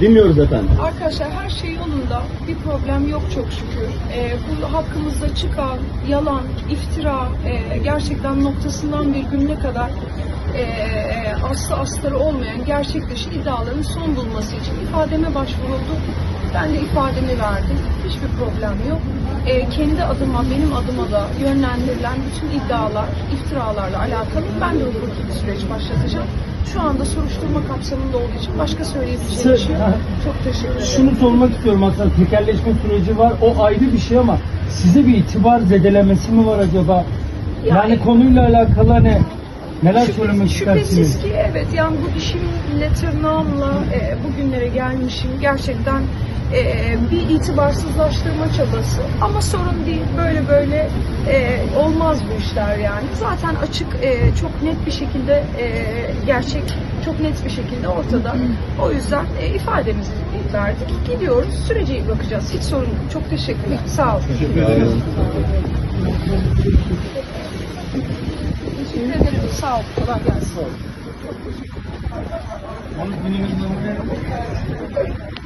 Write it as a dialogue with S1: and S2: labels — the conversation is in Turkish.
S1: Dinliyoruz efendim.
S2: Arkadaşlar her şey yolunda. Bir problem yok çok şükür. Ee, bu hakkımızda çıkan yalan, iftira e, gerçekten noktasından bir gününe kadar e, aslı astarı olmayan gerçek dışı iddiaların son bulması için ifademe başvuruldu. Ben de ifademi verdim. Hiçbir problem yok. Ee, kendi adıma, benim adıma da yönlendirilen bütün iddialar, iftiralarla alakalı ben de hukuki süreç başlatacağım. Şu anda soruşturma kapsamında olduğu için başka söyleyebileceğim bir şey yok. Çok teşekkür ederim.
S3: Şunu sormak istiyorum aslında tekerleşme süreci var. O ayrı bir şey ama size bir itibar zedelemesi mi var acaba? Yani,
S2: Yani-
S3: konuyla alakalı hani neler
S2: Şüphe-
S3: söylemek
S2: Şüphesiz
S3: istersiniz?
S2: ki evet yani bu işimle tırnağımla e, bugünlere gelmişim. Gerçekten e, bir itibarsızlaştırma çabası ama sorun değil. Böyle böyle e, olmaz bu işler yani. Zaten açık e, çok net bir şekilde e, gerçek çok net bir şekilde ortada. O yüzden e, ifademizi verdik. Gidiyoruz. Sürece bakacağız. Hiç sorun yok. Çok teşekkürler. Sağ olun.
S1: Teşekkür ederim.
S2: Teşekkür ederim. Sağ olun. Kolay gelsin.
S3: Peki abi.